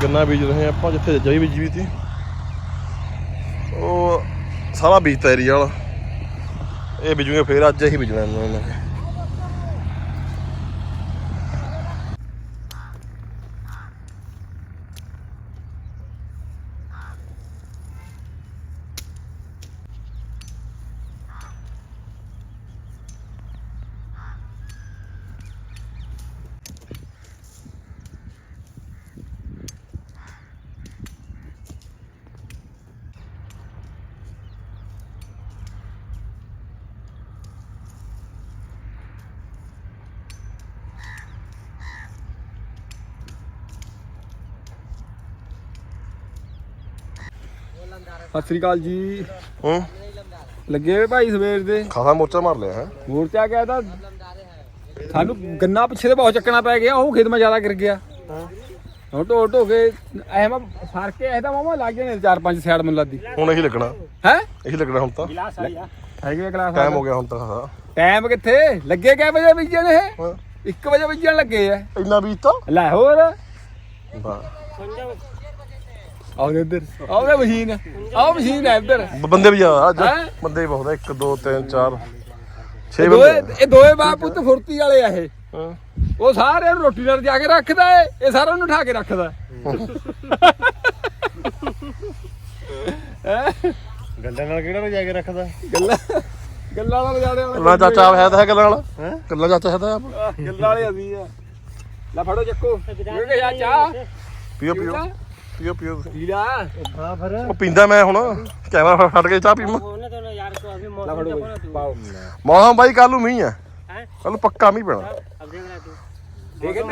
ਵੀ ਗੰਨਾ ਬੀਜ ਰਹੇ ਹਾਂ ਆਪਾਂ, ਜਿੱਥੇ ਜਈ ਬੀਜੀ ਵੀ ਸੀ। ਉਹ ਸਾਰਾ ਬੀਜਤਾ ਏਰੀਆ ਵਾਲਾ। ਇਹ ਬੀਜੂਗੇ, ਫੇਰ ਅੱਜ ਹੀ ਬੀਜਣਾ ਸਤਿ ਸ੍ਰੀ ਅਕਾਲ ਜੀ। ਹੂੰ। ਲੱਗੇ ਹੋਏ ਭਾਈ ਸਵੇਰ ਦੇ? ਖਾਸਾ ਮੋਰਚਾ ਮਾਰ ਲਿਆ ਹੈ? ਮੋਰਚਾ ਗਿਆ ਤਾਂ? ਸਾਨੂੰ ਗੰਨਾ ਪਿੱਛੇ ਤੇ ਬਹੁਤ ਚੱਕਣਾ ਪੈ ਗਿਆ ਉਹ ਖੇਤ ਮਾ ਜ਼ਿਆਦਾ ਗਿਰ ਗਿਆ। ਹੁਣ ਢੋ ਢੋ ਕੇ ਐ ਮੈਂ ਫੜ ਕੇ ਤਾਂ ਮਾਮਾ ਲੱਗ ਨੇ ਚਾਰ ਪੰਜ ਸਾਈਡ ਮੈਨੂੰ ਲੱਗਦੀ। ਹੁਣ ਇਹੀ ਲੱਗਣਾ। ਹੈ? ਇਹੀ ਲੱਗਣਾ ਹੁਣ ਤਾਂ। ਹੈਗੇ ਕਲਾਸ ਟਾਈਮ ਹੋ ਗਿਆ ਹੁਣ ਤਾਂ ਟਾਈਮ ਕਿੱਥੇ? ਲੱਗੇ ਕਿੰਨੇ ਵਜੇ ਬੀਜਣ ਇਹ? ਹਾਂ। 1 ਵਜੇ ਬੀਜਣ ਲੱਗੇ ਐ ਇੰਨਾ ਬੀਜਤਾ? ਲੈ ਹੋਰ। ਵਾਹ। ਆਉਦੇ ਇੱਧਰ। ਆਉਦੇ ਮਸ਼ੀਨ ਆਹ ਮਸ਼ੀਨ ਹੈ ਇੱਧਰ। ਬ- ਬੰਦੇ ਵੀ ਆ ਹੈਂ? ਬੰਦੇ ਵੀ ਬਹੁਤ ਆ 1 2 3 4 6 ਇਹ ਦੋਏ ਬੰਦੇ ਇਹ ਦੋਏ ਬਾਪ ਪੁੱਤ ਫੁਰਤੀ ਵਾਲੇ ਆ ਇਹ। ਹਾਂ। ਉਹ ਸਾਰਿਆਂ ਨੂੰ ਰੋਟੀ ਨਾਲ ਜਾ ਕੇ ਰੱਖਦਾ ਏ ਇਹ ਸਾਰਿਆਂ ਨੂੰ ਉਠਾ ਕੇ ਰੱਖਦਾ ਹੈਂ? ਗੱਲਾਂ ਨਾਲ ਕਿਹੜਾ ਨੂੰ ਜਾ ਕੇ ਰੱਖਦਾ? ਗੱਲਾਂ ਗੱਲਾਂ ਨਾਲ ਜਾਣੇ ਗੱਲਾਂ ਚਾਚਾ ਹੈ ਤਾਂ ਹੈ ਗੱਲਾਂ ਵਾਲਾ ਹੈ? ਗੱਲਾਂ ਚਾਚਾ ਹੈ ਤਾਂ ਆਪ। ਗੱਲਾਂ ਵਾਲੇ ਅਸੀਂ ਆ। ਲੈ ਫੜੋ ਚੱਕੋ। ਇਹ ਕਿ ਯਾ ਚਾਹ? ਪੀਓ ਪੀਓ। ਪੀਓ ਪੀਓ ਪੀਓ ਪੀਲਾ ਹਾਂ ਫਿਰ। ਉਹ ਪੀਂਦਾ ਮੈਂ ਹੁਣ ਕੈਮਰਾ ਫੜ ਕੇ ਚਾਹ ਪੀਵਾਂ ਉਹਨੇ ਤਾਂ ਯਾਰ ਕੱਲ ਨੂੰ ਮੀਂਹ ਆ। ਕੱਲ ਕੱਕਾ ਮੀਂਹ ਪੈਣਾ। ਸਵੇਰ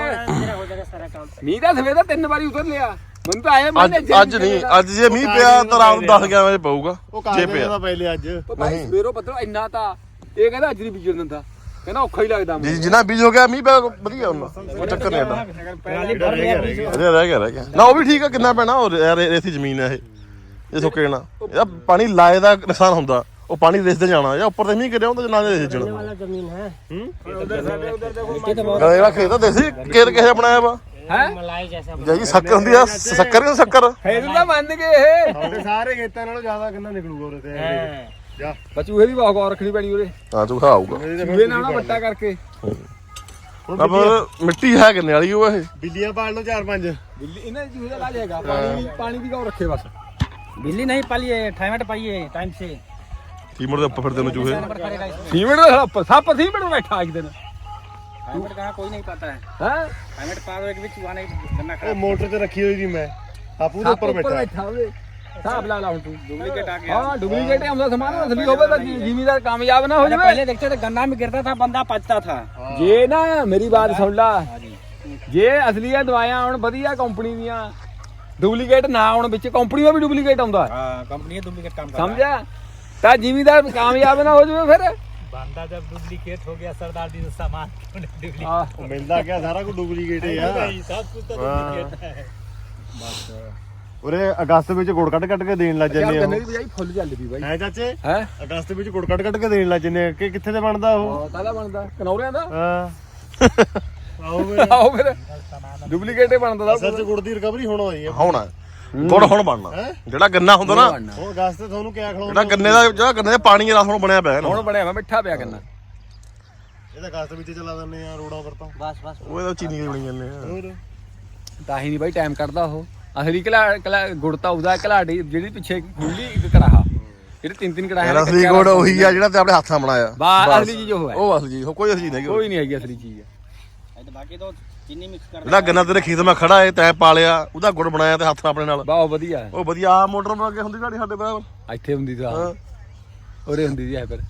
ਲਿਆ ਮੈਨੂੰ ਅੱਜ ਨਹੀਂ ਅੱਜ ਜੇ ਮੀਂਹ ਪਿਆ ਤਾਂ ਰਾਤ ਨੂੰ 10 11 ਵਜੇ ਪਊਗਾ ਜੇ ਪਿਆ। ਪਹਿਲੇ ਅੱਜ। ਨਹੀਂ। ਸਵੇਰੋਂ ਬੱਦਲ ਇੰਨਾ ਤਾਂ। ਇਹ ਕਹਿੰਦਾ ਅੱਜ ਨਹੀਂ ਵਿਜਣ ਦਿੰਦਾ। ਕਹਿੰਦਾ ਔਖਾ ਹੀ ਲੱਗਦਾ ਜੀ ਜਿੰਨਾ ਬੀਜ ਹੋ ਗਿਆ ਮੀਂਹ ਪਿਆ ਵਧੀਆ ਉਹਨਾਂ ਉਹ ਚੱਕਰ ਨਹੀਂ ਆਦਾ पहले भर लिया बीच में। ਅਜੇ ਰਹਿ ਗਿਆ ਰਹਿ ਗਿਆ ਨਾ ਉਹ ਵੀ ਠੀਕ ਆ ਕਿੰਨਾ ਪੈਣਾ ਉਹ ਯਾਰ ਰੇਤੀ ਜ਼ਮੀਨ ਹੈ ਇਹ ਇਹ ਸੁੱਕੇ ਜਾਣਾ ਇਹਦਾ ਪਾਣੀ ਲਾਏ ਦਾ ਨੁਕਸਾਨ ਹੁੰਦਾ ਉਹ ਪਾਣੀ ਰਿਸਦੇ ਜਾਣਾ ਜਾਂ ਉੱਪਰ ਤੇ ਮੀਂਹ ਗਿਰਿਆ ਹੁੰਦਾ ਨਾ ਰਿਸ ये ਜਾਣਾ वाला जमीन है ਉਧਰ ਸਾਡੇ ਉਧਰ ਦੇਖੋ ਗਲੇ ਖੇਤ ਤਾਂ ਦੇਸੀ ਕੇਰ ਕਿਸੇ ਨੇ ਬਣਾਇਆ ਵਾ ਹੈ मलाई जैसा ਜੀ ਸ਼ੱਕਰ ਹੁੰਦੀ ਆ ਸ਼ੱਕਰ ਨਹੀਂ ਸ਼ੱਕਰ ਫੇਰ ਤਾਂ ਮੰਨ ਗਏ ਇਹ ਸਾਡੇ ਸਾਰੇ ਖੇਤਾਂ ਨਾਲੋਂ ਜ਼ਿਆਦਾ ਕਿੰਨਾ ਨਿਕਲੂਗਾ ਉਹਦੇ ਤੇ ਜਾ। ਤਾਂ ਚੂਹੇ ਦੀ ਬਾਹ ਗੌਰ ਰੱਖਣੀ ਪੈਣੀ ਉਹਦੇ ਤਾਂ ਤੂੰ ਖਾਊਗਾ ਚੂਹੇ ਨਾਲ ਨਾ ਵੱਟਾ ਕਰਕੇ। ਅਬ ਮਿੱਟੀ ਹੈ ਕਿੰਨੇ ਵਾਲੀ ਉਹ ਇਹ? ਬਿੱਲੀਆਂ ਪਾਲ ਲਓ ਚਾਰ ਪੰਜ। ਬਿੱਲੀ ਇਹਨਾਂ ਦੇ ਚੂਹੇ ਦਾ ਇਲਾਜ ਹੈਗਾ। ਪਾਣੀ ਦੀ ਪਾਣੀ ਦੀ ਗੌਰ ਰੱਖੇ ਬਸ। ਬਿੱਲੀ ਨਹੀਂ ਪਾਲੀਏ ਟਾਈਮਟ ਪਾਈਏ ਟਾਈਮ ਸੇ ਸੀਮਟ ਦੇ ਉੱਪਰ ਫਿਰਦੇ ਨੇ ਚੂਹੇ। ਸੀਮਟ ਦਾ ਉੱਪਰ ਸੱਪ ਸੀਮਟ ਤੇ ਬੈਠਾ ਇੱਕ ਦਿਨ। ਹੈਮਟ ਕਹਾ ਕੋਈ ਨਹੀਂ ਪਤਾ। ਹੈ? ਹਾਂ ਹੈਮਟ ਪਾਰ ਇੱਕ ਵਿੱਚ ਚੂਹਾ ਨਹੀਂ ਗੰਨਾ ਖਾ ਮੋਟਰ ਤੇ ਰੱਖੀ ਹੋਈ ਜੀ ਮੈਂ। ਆਪੂ ਦੇ ਉੱਪਰ ਬੈਠਾ। ਉੱਪਰ ਬੈਠਾ ਹੋਵੇ। ਹਿਸਾਬ ਲਾ ਲਾ ਹੁਣ ਤੂੰ डुप्लीकेट आ गया ਹਾਂ ਡੁਪਲੀਕੇਟ ਆਉਂਦਾ ਸਮਾਨ ਅਸਲੀ ਹੋਵੇ ਤਾਂ ਜ਼ਿਮੀਦਾਰ ਕਾਮਯਾਬ ਨਾ ਹੋ अरे ਜਾਵੇ पहले देखते थे गन्ना में गिरता था बंदा पचता था ਜੇ ਨਾ ਮੇਰੀ ਬਾਤ ਸੁਣ ਲਾ ਜੇ ਅਸਲੀਆਂ ਦਵਾਈਆਂ ਆਉਣ ਵਧੀਆ ਕੰਪਨੀ ਦੀਆਂ ਡੁਪਲੀਕੇਟ ਨਾ ਆਉਣ ਵਿੱਚ ਕੰਪਨੀਆਂ ਵੀ ਡੁਪਲੀਕੇਟ ਆਉਂਦਾ हाँ कंपनी डुप्लीकेट काम ਸਮਝਿਆ ਤਾਂ ਜ਼ਿਮੀਦਾਰ ਕਾਮਯਾਬ ਨਾ ਹੋ ਜਾਵੇ ਫਿਰ बंदा जब डुप्लीकेट हो गया सरदार जी तो सामान डुप्लीकेट ਆਹ, ਉਹ ਮਿਲਦਾ ਕਿਆ ਸਾਰਾ ਕੁਝ ਡੁਪਲੀਕੇਟ ਹੀ ਆ सब कुछ तो हाँ। डुप्लीकेट है ਉਰੇ ਅਗਸਤ ਵਿੱਚ ਗੁੜ ਕੱਢ ਕੱਢ ਕੇ ਦੇਣ ਲੱਗ ਯਾਰ ਜੰਨੇ ਗੰਨੇ ਦੀ ਬਜਾਈ ਫੁੱਲ ਚੱਲ ਪਈ ਹੈ ਚਾਚੇ? ਹੈ? ਅਗਸਤ ਵਿੱਚ ਗੁੜ ਕੱਢ ਕੱਢ ਕੇ ਦੇਣ ਲੱਗ ਜੰਨੇ ਕਿ ਕਿੱਥੇ ਤੇ ਬਣਦਾ ਉਹ? ਉਹ ਕਾਹਦਾ ਬਣਦਾ? ਕਨੌਰਿਆਂ ਦਾ? ਹਾਂ। ਆਓ ਵੇ ਆਓ ਫਿਰ। ਡੁਪਲੀਕੇਟ ਹੀ ਬਣਦਾ ਸਭ ਸੱਚ ਗੁੜ ਦੀ ਰਿਕਵਰੀ ਹੁਣ ਹੋਈ ਹੈ ਹੁਣ ਗੁੜ ਹੁਣ ਬਣਨਾ। ਜਿਹੜਾ ਗੰਨਾ ਹੁੰਦਾ ਨਾ। ਬਣਨਾ। ਅਗਸਤ ਤੇ ਤੁਹਾਨੂੰ ਕਿਆ ਖਲਾਉਂਦਾ ਜਿਹੜਾ ਗੰਨੇ ਦਾ ਜਿਹੜਾ ਗੰਨੇ ਦਾ ਪਾਣੀ ਜਿਹੜਾ ਹੁਣ ਬਣਿਆ ਪਿਆ ਨਾ। ਹੁਣ ਬਣਿਆ ਵਾ ਮਿੱਠਾ ਪਿਆ ਗੰਨਾ। ਇਹ ਅਗਸਤ ਵਿੱਚ ਚਲਾ ਦਿੰਦੇ ਆ ਰੋਡਾਂ ਪਰ ਬਸ ਬਸ। ਉਹ ਇਹਦਾ ਚੀਨੀ ਬਣੀ ਜਾਂਦੇ ਆ। ਹੋਰ? ਤਾਂ ਹੀ ਨਹੀਂ ਬਾਈ ਟਾਈਮ ਕੱਢਦਾ ਉਹ। ਅਸਲੀ ਕਲਾ ਕਲਾ ਗੁੜਤਾ ਉਹਦਾ ਕਲਾੜੀ ਜਿਹੜੀ ਪਿੱਛੇ ਖੁੱਲੀ ਇੱਕ ਕੜਾਹਾ। ਜਿਹੜੇ ਤਿੰਨ ਤਿੰਨ ਕੜਾਹੇ ਨੇ ਅਸਲੀ ਗੁੜ ਉਹੀ ਆ ਜਿਹੜਾ ਤੇ ਆਪਣੇ ਹੱਥਾਂ ਬਣਾਇਆ। ਬਾ ਅਸਲੀ ਚੀਜ਼ ਉਹ ਹੈ। ਉਹ ਅਸਲੀ ਚੀਜ਼ ਕੋਈ ਅਸਲੀ ਨਹੀਂ ਕੋਈ ਨਹੀਂ ਹੈਗੀ ਅਸਲੀ ਚੀਜ਼। ਹੈ ਤੇ ਬਾਕੀ ਤੋਂ ਚੀਨੀ ਮਿਕਸ ਕਰਦੇ ਜਿਹੜਾ ਗੰਨਾ ਤੇਰੇ ਖੇਤ ਮੈਂ ਖੜਾ ਏ ਤੈ ਪਾਲਿਆ ਉਹਦਾ ਗੁੜ ਬਣਾਇਆ ਤੇ ਹੱਥ ਆਪਣੇ ਨਾਲ। ਵਾਹ ਵਧੀਆ ਉਹ ਵਧੀਆ ਆ ਮੋਟਰ ਬਣਾ ਕੇ ਹੁੰਦੀ ਸਾਡੀ ਸਾਡੇ ਬਰਾਬਰ ਇੱਥੇ ਹੁੰਦੀ ਤਾਂ। ਉਰੇ ਹੁੰਦੀ ਜੀ ਐ ਫਿਰ।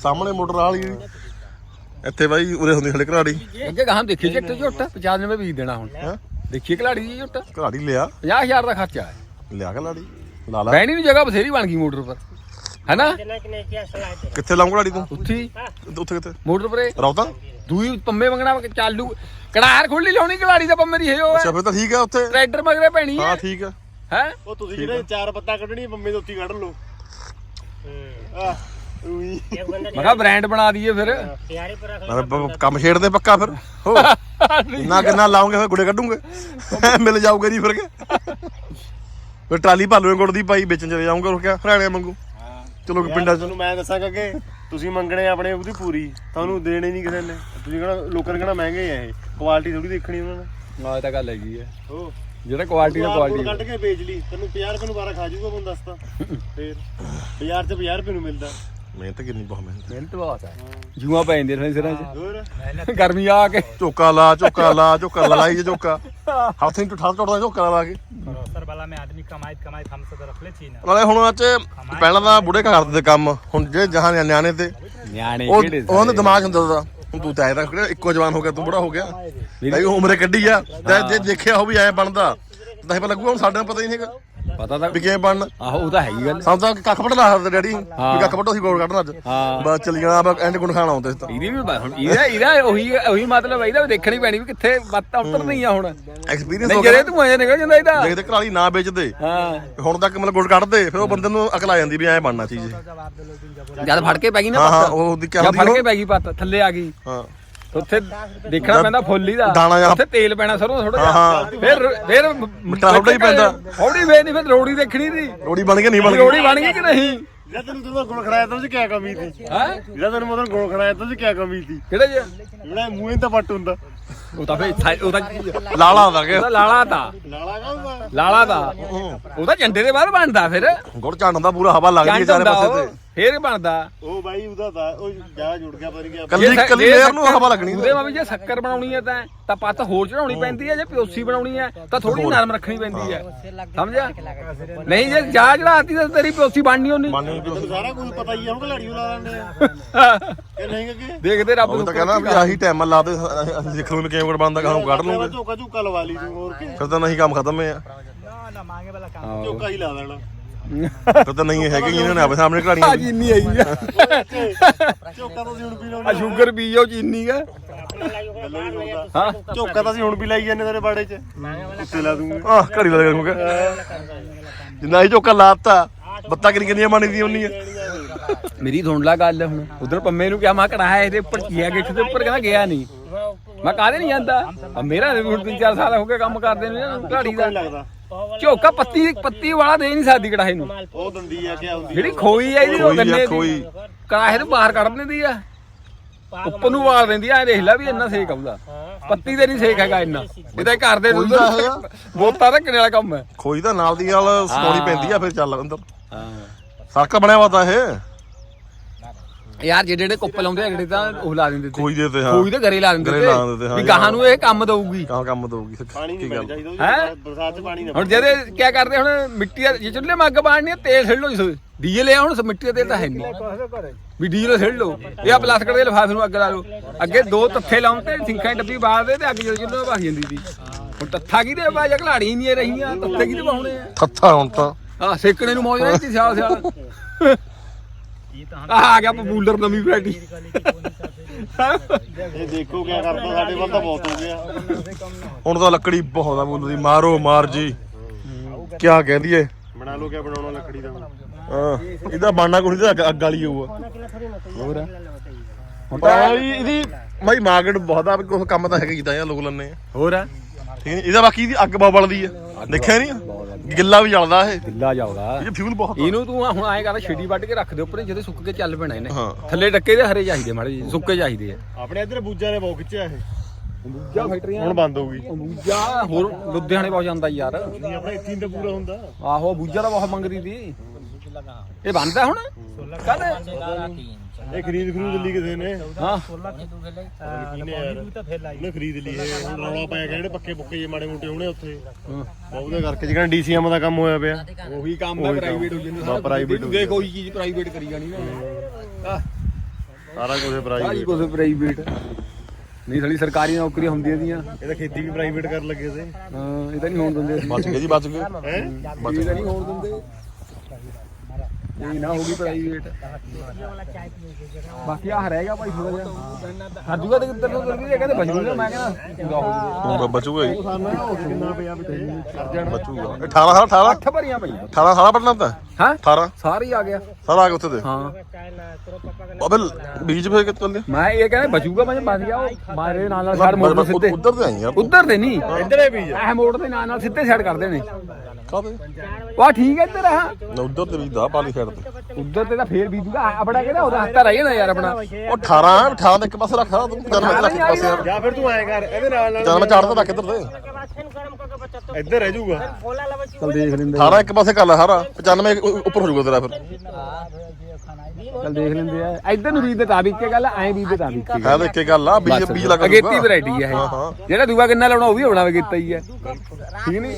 ਸਾਹਮਣੇ ਮੋਟਰ ਵਾਲੀ। ਇੱਥੇ ਬਾਈ ਉਰੇ ਹੁੰਦੀ ਸਾਡੇ ਘਰਾੜੀ ਅੱਗੇ ਗਾਹਾਂ ਦੇਖੀ ਜੇ ਟੁੱਟ 95 ਬੀਜ ਦੇਣਾ ਹੁਣ। ਦੇਖੀਏ ਖਿਲਾੜੀ ਜੀ ਝੁੱਟ ਘਲਾੜੀ ਲਿਆ। 50000 ਦਾ ਖਰਚਾ ਹੈ। ਲਿਆ ਘਲਾੜੀ ਲਾ ਲਾ। ਬੈਣੀ ਨੂੰ ਜਗ੍ਹਾ ਬਥੇਰੀ ਬਣ ਗਈ ਮੋਟਰ ਪਰ ਹੈਨਾ? ਕਿੱਥੇ ਲਾਉਂ ਘਲਾੜੀ ਤੂੰ? ਉੱਥੀ ਉੱਥੇ ਕਿੱਥੇ? ਮੋਟਰ ਪਰੇ ਰੌਤਾ? ਦੂਈ ਪੰਮੇ ਮੰਗਣਾ ਚਾਲੂ। ਕੜਾਰ ਖੁੱਲੀ ਲਾਉਣੀ ਘਲਾੜੀ ਦਾ ਪੰਮੇ ਦੀ ਹੈ ਉਹ ਅੱਛਾ ਫਿਰ ਤਾਂ ਠੀਕ ਹੈ ਉੱਥੇ। ਟਰੈਕਟਰ ਮਗਰੇ ਪੈਣੀ ਹੈ। ਹਾਂ ਠੀਕ ਹੈ। ਹੈ? ਉਹ ਤੁਸੀਂ ਜਿਹੜਾ ਚਾਰ ਪੱਤਾ ਕੱਢਣੀ ਪੰਮੇ ਦੇ ਉੱਤੇ ਕੱਢ ਲਓ। ਹੂੰ। ਮੈਂ ਕਿਹਾ ਬ੍ਰਾਂਡ ਬਣਾ ਦਈਏ ਫਿਰ। ਯਾਰੇ ਪਰ ਰੱਖ ਕੰਮ ਛੇੜਦੇ ਪੱਕਾ ਫਿਰ? ਹੋ। ਕਿੰਨਾ ਲਾਉਂਗੇ ਫਿਰ ਗੁੜੇ ਕੱਢੂਗੇ? ਮਿਲ ਜਾਊਗਾ ਜੀ ਫਿਰ ਕੇ? ਫਿਰ ਟਰਾਲੀ ਭਾਲੂਏ ਗੁੜ ਦੀ ਪਾਈ ਵੇਚਣ ਚਲੇ ਜਾਊਂਗੇ ਉਹ ਕਿਆ ਹਰਿਆਣੇ ਵਾਂਗੂ। ਚਲੋ ਪਿੰਡਾਂ ਚ। ਤੁਹਾਨੂੰ ਮੈਂ ਦੱਸਾਂਗਾ ਕਿ ਤੁਸੀਂ ਮੰਗਣੇ ਆਪਣੇ ਉਹਦੀ ਪੂਰੀ। ਤੁਹਾਨੂੰ ਦੇਣੇ ਨਹੀਂ ਕਿਸੇ ਨੇ। ਤੁਸੀਂ ਕਹਣਾ ਲੋਕਾਂ ਨੇ ਕਹਣਾ ਮਹਿੰਗੇ ਆ ਇਹ। ਕੁਆਲਿਟੀ ਥੋੜੀ ਦੇਖਣੀ ਉਹਨਾਂ ਨੇ। ਨਾ ਤਾਂ ਗੱਲ ਹੈਗੀ ਹੈ। ਹੋ। ਜਿਹੜਾ ਕੁਆਲਿਟੀ ਦਾ ਕੁਆਲਿਟੀ ਕੱਢ ਕੇ ਵੇਚ ਲਈ। ਤੈਨੂੰ 50 ਰੁਪਏ ਨੂੰ ਬਾਰਾ ਖਾ ਜਾਊਗਾ ਬੰਦਾ ਦੱਸਦਾ ਫੇਰ 50 ਰੁਪਏ ਨੂੰ ਮਿਲਦਾ। ਮਿਹਨਤ ਕਿੰਨੀ ਬਹੁਤ ਮਿਹਨਤ। ਮਿਹਨਤ ਬਹੁਤ ਹੈ। ਜੂਆਂ ਪੈ ਜਾਂਦੀਆਂ ਨੇ ਸਿਰਾਂ 'ਚ। ਗਰਮੀ ਆ ਕੇ। ਝੋਕਾ ਲਾ ਝੋਕਾ ਲਾ ਝੋਕਾ ਲਾਈ ਝੋਕਾ। ਹੱਥ ਟੁੱਟਾ ਟੁੱਟਦਾ ਝੋਕਾ ਲਾ ਕੇ। ਸਰ ਵਾਲਾ ਮੈਂ ਆਦਮੀ ਕਮਾਇਤ ਕਮਾਇਤ ਹਮ ਸਦਰ ਰਖ ਲੈ ਚੀਨ ਨਾਲੇ। ਹੁਣ ਅੱਜ ਪਹਿਲਾਂ ਤਾਂ ਬੁੜੇ ਘਰ ਦੇ ਕੰਮ ਹੁਣ ਜਿਹੜੇ ਜਹਾਂ ਨਿਆਣੇ ਤੇ। ਨਿਆਣੇ ਕਿਹੜੇ ਉਹਨਾਂ ਦਾ ਦਿਮਾਗ ਹੁੰਦਾ ਦਾ ਤੂੰ ਤਾਂ ਐਦਾ ਕਿਹੜਾ ਇੱਕੋ ਜਵਾਨ ਹੋ ਗਿਆ ਤੂੰ ਬੁੜਾ ਹੋ ਗਿਆ। ਭਾਈ ਉਮਰੇ ਕੱਢੀ ਆ। ਤੇ ਜੇ ਦੇਖਿਆ ਉਹ ਵੀ ਐ ਬਣਦਾ ਤਾਂ ਇਹ ਲੱਗੂਗਾ ਹੁਣ ਸਾਡੇ ਨੂੰ ਪਤਾ ਹੀ ਨਹੀਂ ਹੈਗਾ। ਪਤਾ ਤਾਂ ਵੀ ਕਿਵੇਂ ਬਣਨਾ? ਆਹੋ ਉਹ ਤਾਂ ਹੈਗੀ ਗੱਲ। ਸਾਨੂੰ ਤਾਂ ਕੱਖ ਲਾ ਸਕਦੇ ਡੈਡੀ। ਵੀ। ਕੱਖ ਵੱਢੋ ਸੀ ਗੋਲ ਕੱਢਣਾ ਅੱਜ। ਬਸ ਚੱਲ ਜਾਣਾ ਬਸ ਐਂਡ ਗੁਣ ਖਾਣਾ ਆਉਂਦੇ ਤਾਂ। ਇਹਦੀ ਵੀ ਬ- ਹੁਣ ਇਹਦਾ ਇਹਦਾ ਉਹੀ ਉਹੀ ਮਤਲਬ ਹੈ ਇਹਦਾ ਵੀ ਦੇਖਣੀ ਪੈਣੀ ਵੀ ਕਿੱਥੇ ਬੱਤ ਉਤਰਨੀ ਆ ਹੁਣ। ਐਕਸਪੀਰੀਅੰਸ ਹੋ ਗਿਆ ਤੂੰ ਐਂ ਨਿਕਲ ਜਾਂਦਾ ਇਹਦਾ ਤੇ। ਘਰਾਲੀ ਨਾ ਵੇਚਦੇ। ਹਾਂ। ਹੁਣ ਤੱਕ ਮਤਲਬ ਗੁੜ ਕੱਢਦੇ ਫਿਰ ਉਹ ਬੰਦੇ ਨੂੰ ਅਕਲ ਆ ਜਾਂਦੀ ਵੀ ਐ ਬਣਨਾ ਚੀਜ਼। ਜਦ ਫੜ ਕੇ ਪੈ ਗਈ ਨਾ ਪੱਤ। ਉਹ ਉਹਦੀ ਕਿਆ ਫੜ? ਕੇ ਪੈ ਗਈ ਪੱਤ ਥੱਲੇ ਆ ਗਈ। ਹਾਂ। ਉੱਥੇ ਦੇਖਣਾ ਪੈਂਦਾ ਫੁੱਲੀ ਦਾ। ਦਾਣਾ ਜਿਹਾ- ਉੱਥੇ ਤੇਲ ਪੈਣਾ ਸਰੋਂ ਥੋੜਾ ਹਾਂ। ਫਿਰ ਫਿਰ ਮਿੱਠਾ ਥੋੜ੍ਹਾ ਹੀ ਪੈਂਦਾ। ਥੋੜੀ ਵੇ ਨਹੀਂ ਫਿਰ ਰੋੜੀ ਦੇਖਣੀ ਸੀ। ਰੋੜੀ ਬਣ ਕੇ ਨਹੀਂ ਬਣ ਰੋੜੀ ਗਈ? ਬਣ ਗਈ ਕਿ ਨਹੀਂ? ਜਿਹੜਾ ਤੈਨੂੰ ਤੈਨੂੰ ਗੁੜ ਖੜਾਇਆ ਤਾਂ 'ਚ ਕੀ ਕਮੀ ਸੀ? ਹੈ? ਜਿਹੜਾ ਤੈਨੂੰ ਮਤਲਬ ਗੁੜ ਖੜਾਇਆ ਤਾਂ 'ਚ ਕੀ ਕਮੀ ਸੀ? ਕਿਹੜੇ ਜਿਹੜਾ ਮੂੰਹ ਹੀ ਤਾਂ ਪੱਟ ਹੁੰਦਾ। ਉਹ ਤਾਂ ਫੇ ਉਹ ਤਾਂ ਲਾਲਾ ਕਿ? ਉਹਦਾ ਲਾਲਾ ਤਾਂ। ਲਾਲਾ ਕਾਹਦਾ ਲਾਲਾ ਦਾ ਉਹ ਤਾਂ ਝੰਡੇ ਦੇ ਬਾਹਰ ਬਣਦਾ ਫਿਰ। ਗੁੜ ਝਾੜਨ ਦਾ ਪੂਰਾ ਹਵਾ ਲੱਗਦੀ ਹੈ ਜੰਡ ਚਾਰੇ ਹੁੰਦਾ ਪਾਸੇ ਉਹ। ਤੇ। ਫੇਰ ਬਣਦਾ। ਉਹ ਬਾਈ ਉਹਦਾ ਤਾਂ ਉਹ ਜਾ ਜੁੜ ਗਿਆ ਪਰ ਗਿਆ ਕੱਲੀ ਕੱਲੀ ਲੇਅਰ ਨੂੰ ਹਵਾ ਲੱਗਣੀ ਉਹਦੇ ਮਾਮੀ ਜੇ ਸ਼ੱਕਰ ਬਣਾਉਣੀ ਹੈ ਤਾਂ ਤਾਂ ਪੱਤ ਹੋਰ ਚੜਾਉਣੀ ਪੈਂਦੀ ਹੈ ਜੇ ਪਿਓਸੀ ਬਣਾਉਣੀ ਹੈ ਤਾਂ ਥੋੜੀ ਨਰਮ ਰੱਖਣੀ ਪੈਂਦੀ ਹੈ। ਸਮਝਿਆ? ਨਹੀਂ ਜੇ ਜਾ ਚੜਾਤੀ ਤਾਂ ਤੇਰੀ ਪਿਓਸੀ ਬਣਨੀ ਹੋਣੀ। ਸਾਰਾ ਕੁਝ ਪਤਾ ਹੀ ਹੈ ਹੁਣ ਖਿਡਾਰੀ ਲਾ ਲੈਂਦੇ ਆ। ਕਿ ਨਹੀਂ ਕਿ ਦੇਖਦੇ ਰੱਬ ਨੂੰ ਕਹਿੰਦਾ ਵੀ ਆਹੀ ਟਾਈਮ ਲਾ ਦੇ ਅਸੀਂ ਸਿੱਖ ਲੂਗੇ ਕਿਵੇਂ ਕੋਲ ਬੰਦਾ ਕਹਾਂ ਕੱਢ ਲੂਗੇ। ਝੋਕਾ ਝੁਕਾ ਲਵਾ ਲਈ ਹੋਰ ਕੀ? ਫਿਰ ਤਾਂ ਨਹੀਂ ਕੰਮ ਖਤਮ ਹੈ ਨਾ ਨਾ ਮੰਗੇ ਵਾਲਾ ਕੰਮ ਝੋਕਾ ਹੀ ਲਾ ਦੇਣਾ ਫਿਰ ਤਾਂ ਨਹੀਂ ਹੈਗੇ ਇਹਨਾਂ ਨੇ ਆਪਣੇ ਸਾਹਮਣੇ ਆ ਚੀਨੀ ਆਈ ਆ। ਝੋਕਾ ਤਾਂ ਅਸੀਂ ਹੁਣ ਵੀ ਆ ਲਾਉਣਾ। ਸ਼ੂਗਰ ਪੀਓ ਚੀਨੀ ਆ। ਹੀ? ਝੋਕਾ ਤਾਂ ਅਸੀਂ ਹੁਣ ਵੀ ਲਾਈ ਜਾਂਦੇ ਤੇਰੇ ਬਾੜੇ 'ਚ। ਉੱਤੇ ਲਾ ਦੂੰਗੇ। ਆਹ ਘੜੀ ਲਾ ਕਰੂਗਾ। ਜਿੰਨਾ ਹੀ ਝੋਕਾ ਲਾਤਾ ਬੱਤਾ ਕਿੰਨੀ ਕਿੰਨੀਆਂ ਬਣਦੀ ਹੁੰਦੀਆਂ। ਮੇਰੀ ਸੁਣ ਲਾ ਗੱਲ ਹੁਣ। ਉਧਰ ਪੰਮੇ ਨੂੰ ਕਿਹਾ ਮੈਂ ਕੜਾਇਆ ਇਹਦੇ ਉੱਪਰ ਕੀ ਆ ਗਿੱਠ ਦੇ ਉੱਪਰ ਕਹਿੰਦਾ ਗਿਆ ਨਹੀਂ। ਮੈਂ ਕਾਹਦੇ ਨਹੀਂ ਜਾਂਦਾ? ਆ ਮੇਰਾ ਵੀ ਹੁਣ ਤਿੰਨ ਚਾਰ ਸਾਲ ਹੋ ਗਏ ਕੰਮ ਕਰਦੇ ਨੂੰ ਘਾੜੀ ਦਾ। ਲੱਗਦਾ। ਝੋਕਾ ਪੱਤੀ ਪੱਤੀ ਵਾਲਾ ਦੇ ਨਹੀਂ ਸਕਦੀ ਕੜਾਹੇ ਨੂੰ। ਉਹ ਦੰਦੀ ਆ ਕਿਆ ਹੁੰਦੀ ਜਿਹੜੀ ਖੋਈ ਆ ਇਹਦੀ ਉਹ ਖੋਈ ਆ, ਗੰਨੇ ਦੀ। ਖੋਈ। ਕੜਾਹੇ ਤੋਂ ਬਾਹਰ ਕੱਢ ਦਿੰਦੀ ਆ। ਉੱਪਰ ਨੂੰ ਵਾਲ ਦਿੰਦੀ ਆ ਐ ਦੇਖ ਲੈ ਵੀ ਇੰਨਾ ਸੇਕ ਆਉਂਦਾ ਪੱਤੀ ਤੇ ਨਹੀਂ ਸੇਕ ਹੈਗਾ ਇੰਨਾ। ਇਹਦਾ ਘਰ ਦੇ ਦੁੱਧ ਦਾ ਹੈਗਾ। ਬੋਤਾ ਰੱਖਣ ਵਾਲਾ ਕੰਮ ਹੈ। ਖੋਈ ਦਾ ਨਾਲ ਦੀ ਨਾਲ ਸਟੋਰੀ ਪੈਂਦੀ ਆ ਫਿਰ ਚੱਲ ਅੰਦਰ। ਹਾਂ। ਸਰਕਲ ਬਣਿਆ ਵਾ ਤਾਂ ਇਹ। ਯਾਰ ਜਿਹੜੇ ਜਿਹੜੇ ਕੁੱਪ ਲਾਉਂਦੇ ਆ ਜਿਹੜੇ ਤਾਂ ਉਹ ਲਾ ਦਿੰਦੇ ਤੇ ਖੋਈ ਦੇ ਤੇ ਹਾਂ। ਕੋਈ ਤਾਂ ਘਰੇ ਲਾ ਦਿੰਦੇ ਘਰੇ ਤੇ ਲਾ ਦਿੰਦੇ, ਹਾਂ ਵੀ। ਗਾਹਾਂ ਨੂੰ ਇਹ ਕੰਮ ਦਊਗੀ। ਕਹਾਂ ਕੰਮ ਦਊਗੀ ਪਾਣੀ ਕੀ ਨਹੀਂ ਪੈਣਾ ਚਾਹੀਦਾ ਹੈਂ? ਬਰਸਾਤ 'ਚ ਪਾਣੀ ਨਾ ਹੁਣ ਜਿਹਦੇ ਕੀ ਕਰਦੇ ਹੁਣ ਮਿੱਟੀ ਦਾ ਜੇ ਚੁੱਲ੍ਹੇ ਮੱਗ ਬਾੜਨੀ ਆ, ਤੇਲ ਛਿੜ ਲੋ ਡੀਜ਼ਲ ਆ ਹੁਣ ਮਿੱਟੀ ਦਾ ਤੇਲ ਤਾਂ ਹੈ ਨਹੀਂ। ਵੀ ਡੀਜ਼ਲ ਛਿੜ ਲੋ ਇਹ ਆ ਪਲਾਸਟਿਕ ਦੇ ਲਿਫਾਫੇ ਨੂੰ ਅੱਗ ਲਾ ਲਓ। ਅੱਗੇ ਦੋ ਤੱਥੇ ਲਾਉਣ ਤੇ ਸਿੰਖਾਂ ਦੀ ਡੱਬੀ ਬਾਲ ਦੇ ਤੇ ਅੱਗ ਜਲ ਜੁੱਲੋ ਭੱਜ ਜਾਂਦੀ ਸੀ। ਹੁਣ ਤੱਥਾ ਕੀ ਦੇ ਬਾਜਾ ਘਲਾੜੀ ਨਹੀਂ ਰਹੀਆਂ ਤੱਥੇ ਕੀ ਦੇ ਪਾਉਣੇ ਆ? ਥੱਥਾ ਹੁਣ ਤਾਂ। ਆ ਸੇਕਣੇ ਨੂੰ ਮੌਜ ਰਹਿੰਦੀ ਸਿਆਲ ਸਿਆਲ ਆ ਆ ਗਿਆ ਪਪੂਲਰ ਨਵੀਂ ਵੈਰਾਈਟੀ ਇਹ ਦੇਖੋ ਕਿਆ ਕਰਦਾ ਸਾਡੇ ਵੱਲ ਤਾਂ ਬਹੁਤ ਹੋ ਗਿਆ। ਹੁਣ ਤਾਂ ਲੱਕੜੀ ਬਹੁਤ ਆ ਬੋਲਦੀ ਮਾਰੋ ਮਾਰ ਜੀ। ਕਹਿੰਦੀ ਏ? ਬਣਾ ਲਓ ਕਿਆ ਬਣਾਉਣਾ ਲੱਕੜੀ ਦਾ। ਹਾਂ ਇਹਦਾ ਬਾਣਾ ਕੋਈ ਤਾਂ ਅੱਗ- ਅੱਗ ਵਾਲੀ ਹੋਊ ਹੋਰ ਹੁਣ ਤਾਂ ਵੀ ਇਹਦੀ ਬਾਈ ਮਾਰਕੀਟ ਬਹੁਤ ਆ ਵੀ ਕੁਛ ਕੰਮ ਤਾਂ ਹੈਗਾ ਹੀ ਤਾਂ ਇਹ ਲੋਕ ਲੰਨੇ ਆ। ਹੋਰ ਆ। ਠੀਕ ਹੈ ਨੀ? ਇਹਦਾ ਬਾਕੀ ਇਹਦੀ ਅੱਗ ਬਹੁਤ ਬਲਦੀ ਆ। ਦੇਖਿਆ ਨਹੀਂ? ਗਿੱਲਾ ਵੀ ਜਲਦਾ ਇਹ। ਗਿੱਲਾ ਜਾਊਗਾ ਇਹ ਫਿਊਲ ਬਹੁਤ ਆ। ਇਹਨੂੰ ਤੂੰ ਹੁਣ ਐਂ ਕਰ ਛੇੜੀ ਵੱਢ ਕੇ ਰੱਖ ਦੇ ਉੱਪਰ ਜਿਹਦੇ ਸੁੱਕ ਕੇ ਚੱਲ ਪੈਣਾ ਇਹਨੇ। ਹਾਂ। ਥੱਲੇ ਡੱਕੇ ਦੇ ਹਰੇ ਚਾਹੀਦੇ ਮਾੜੇ ਜਿਹੇ, ਸੁੱਕੇ ਚਾਹੀਦੇ ਆ। ਆਪਣੇ ਇੱਧਰ ਬੂਜਾ ਨੇ ਬਹੁਤ ਖਿੱਚਿਆ ਇਹ। ਅੰਬੂਜਾ ਫੈਕਟਰੀਆਂ ਹੁਣ ਬੰਦ ਹੋ ਗਈ ਅੰਬੂਜਾ ਹੋਰ ਲੁਧਿਆਣੇ ਬਹੁਤ ਜਾਂਦਾ ਯਾਰ। ਨਹੀਂ ਆਪਣੇ ਇੱਥੇ ਹੀ ਤਾਂ ਪੂਰਾ ਹੁੰਦਾ। ਆਹੋ ਅੰਬੂਜਾ ਦਾ ਬਹੁਤ ਮੰਗਦੀ ਸੀ ਇਹ ਬੰਦਾ ਹੁਣ? ਕਦ ਇਹ ਖਰੀਦ ਖਰੀਦ ਲਈ ਕਿਸੇ ਨੇ। ਹਾਂ। ਕਿਹਨੇ ਯਾਰ। ਉਹਨੇ ਖਰੀਦ ਲਈ ਇਹ ਹੁਣ ਰੌਲਾ ਪਾਇਆ ਕਿ ਜਿਹੜੇ ਪੱਕੇ ਪੁੱਕੇ ਜੇ ਮਾੜੇ ਮੋਟੇ ਹੋਣੇ ਉੱਥੇ। ਉਹਦੇ ਕਰਕੇ ਜਿਹੜਾ ਡੀਸੀਐਮ ਦਾ ਕੰਮ ਹੋਇਆ ਪਿਆ। ਉਹੀ ਕੰਮ ਦਾ ਪ੍ਰਾਈਵੇਟ ਹੋ ਜਾਂਦਾ ਹਾਂ, private ਹੋ ਦੇਖ ਕੋਈ ਚੀਜ਼ ਪ੍ਰਾਈਵੇਟ ਕਰੀ ਜਾਣੀ ਨਾ। ਆਹ। ਸਾਰਾ ਕੁਝ ਸਾਰੀ ਪ੍ਰਾਈਵੇਟ ਕੁਝ ਪ੍ਰਾਈਵੇਟ ਨਹੀਂ ਸਾਡੀ ਸਰਕਾਰੀ ਨੌਕਰੀਆਂ ਹੁੰਦੀਆਂ ਦੀਆਂ ਇਹ ਤਾਂ ਖੇਤੀ ਵੀ ਪ੍ਰਾਈਵੇਟ ਕਰਨ ਲੱਗੇ ਤੇ ਹਾਂ ਇਹ ਤਾਂ ਨਹੀਂ ਹੋਣ ਦਿੰਦੇ। ਬਚ ਗਏ ਜੀ ਬਚ ਗਏ। ਹੈ? ਇਹ ਤਾਂ ਨਹੀਂ ਹੋਣ ਦਿੰਦੇ। ਇਹ ਨਾ ਹੋਗੀ ਪ੍ਰਾਈਵੇਟ ਬਾਕੀ ਆ ਰਹੇਗਾ ਭਾਈ ਥੋੜਾ ਜਿਹਾ। ਸਾਜੂਗਾ ਤੇ ਕਿੱਧਰ ਨੂੰ ਕਰਦੀ ਹੈ ਕਹਿੰਦੇ ਬਚੂਗਾ ਮੈਂ ਕਹਿੰਦਾ ਹੋ ਜੂਗਾ ਹੁਣ ਤਾਂ ਬਚੂਗਾ ਹੀ। ਹੋਰ ਕਿੰਨਾ ਪਿਆ ਬਚੂਗਾ। ਇਹ 18 ਸਾਲ 18 ਅੱਠ ਭਰੀਆਂ ਪਈਆਂ। 18 ਸਾਲਾ ਪੜਨਾ ਤਾਂ? ਹਾਂ? 18 ਸਾਰੀ ਆ ਗਿਆ। ਸਾਰਾ ਆ ਗਿਆ ਉੱਥੇ ਤੇ? ਹਾਂ। ਅਬੇ ਬੀਜ ਫੇਰ ਕਿੱਥੇ ਚੱਲੇ ਮੈਂ ਇਹ ਕਹਿੰਦਾ ਬਚੂਗਾ ਮੈਂ ਬਚ ਗਿਆ ਉਹ। ਮਾਰੇ ਨਾਲ ਨਾਲ ਛੱਡ ਮੋੜ ਸਿੱਧੇ। ਉੱਧਰ ਤੇ ਆਈ ਯਾਰ। ਉੱਧਰ ਤੇ ਨਹੀਂ। ਇੱਧਰੇ ਬੀਜ। ਇਹ ਮੋੜ ਦੇ ਨਾਲ ਨਾਲ ਸਿੱਧੇ ਛੱਡ ਕਰਦੇ ਨੇ। ਕਾਹਦੇ? ਵਾਹ ਠੀਕ ਹੈ ਇੱਧਰ ਆ ਨਾ ਉੱਧਰ ਤੇ ਬੀਜ ਦਾ ਪਾਲੀ ਸਾਈਡ ਤੇ। ਉੱਧਰ ਤੇ ਤਾਂ ਫੇਰ ਬੀਜੂਗਾ ਆਪਣਾ ਕਿਹੜਾ ਉਹਦਾ? ਹੱਥਾ ਰਹਿ ਜਾਣਾ ਯਾਰ ਆਪਣਾ। ਉਹ 18 18 ਦੇ ਇੱਕ ਪਾਸੇ ਰੱਖਾ ਤੂੰ ਜਨਮ ਤੇ ਰੱਖ ਇੱਕ ਪਾਸੇ ਯਾਰ ਜਾਂ ਫਿਰ ਤੂੰ ਐਂ ਕਰ ਇਹਦੇ ਨਾਲ ਨਾਲ ਜਨਮ ਚਾੜ ਤੇ ਰੱਖ ਇੱਧਰ ਤੇ ਇੱਧਰ ਰਹਿ ਜਾਊਗਾ। ਚੱਲ ਦੇਖ ਲੈਂਦੇ 18 ਇੱਕ ਪਾਸੇ ਕਰ ਲੈ ਸਾਰਾ 95 ਉ- ਉੱਪਰ ਹੋ ਜਾਊਗਾ ਤੇਰਾ ਫਿਰ। ਚੱਲ ਦੇਖ ਲੈਂਦੇ ਆ। ਇੱਧਰ ਨੂੰ ਬੀਜ ਦੇ ਤਾਂ ਬੀਜ ਕੇ ਗੱਲ ਐਂ ਬੀਜ ਦੇ ਤਾਂ ਬੀਜ ਕੇ ਹੈ ਤਾਂ ਇੱਕੇ ਗੱਲ ਆ ਬੀਜ ਬੀਜ ਲੱਗ ਅਗੇਤੀ ਵੈਰਾਈਟੀ ਹਾਂ ਇਹ ਜਿਹੜਾ ਦੂਆ ਕਿੰਨਾ ਲਾਉਣਾ ਉਹ ਵੀ ਹੋਣਾ ਅਗੇਤਾ ਹੀ ਹੈ ਠੀਕ ਨਹੀਂ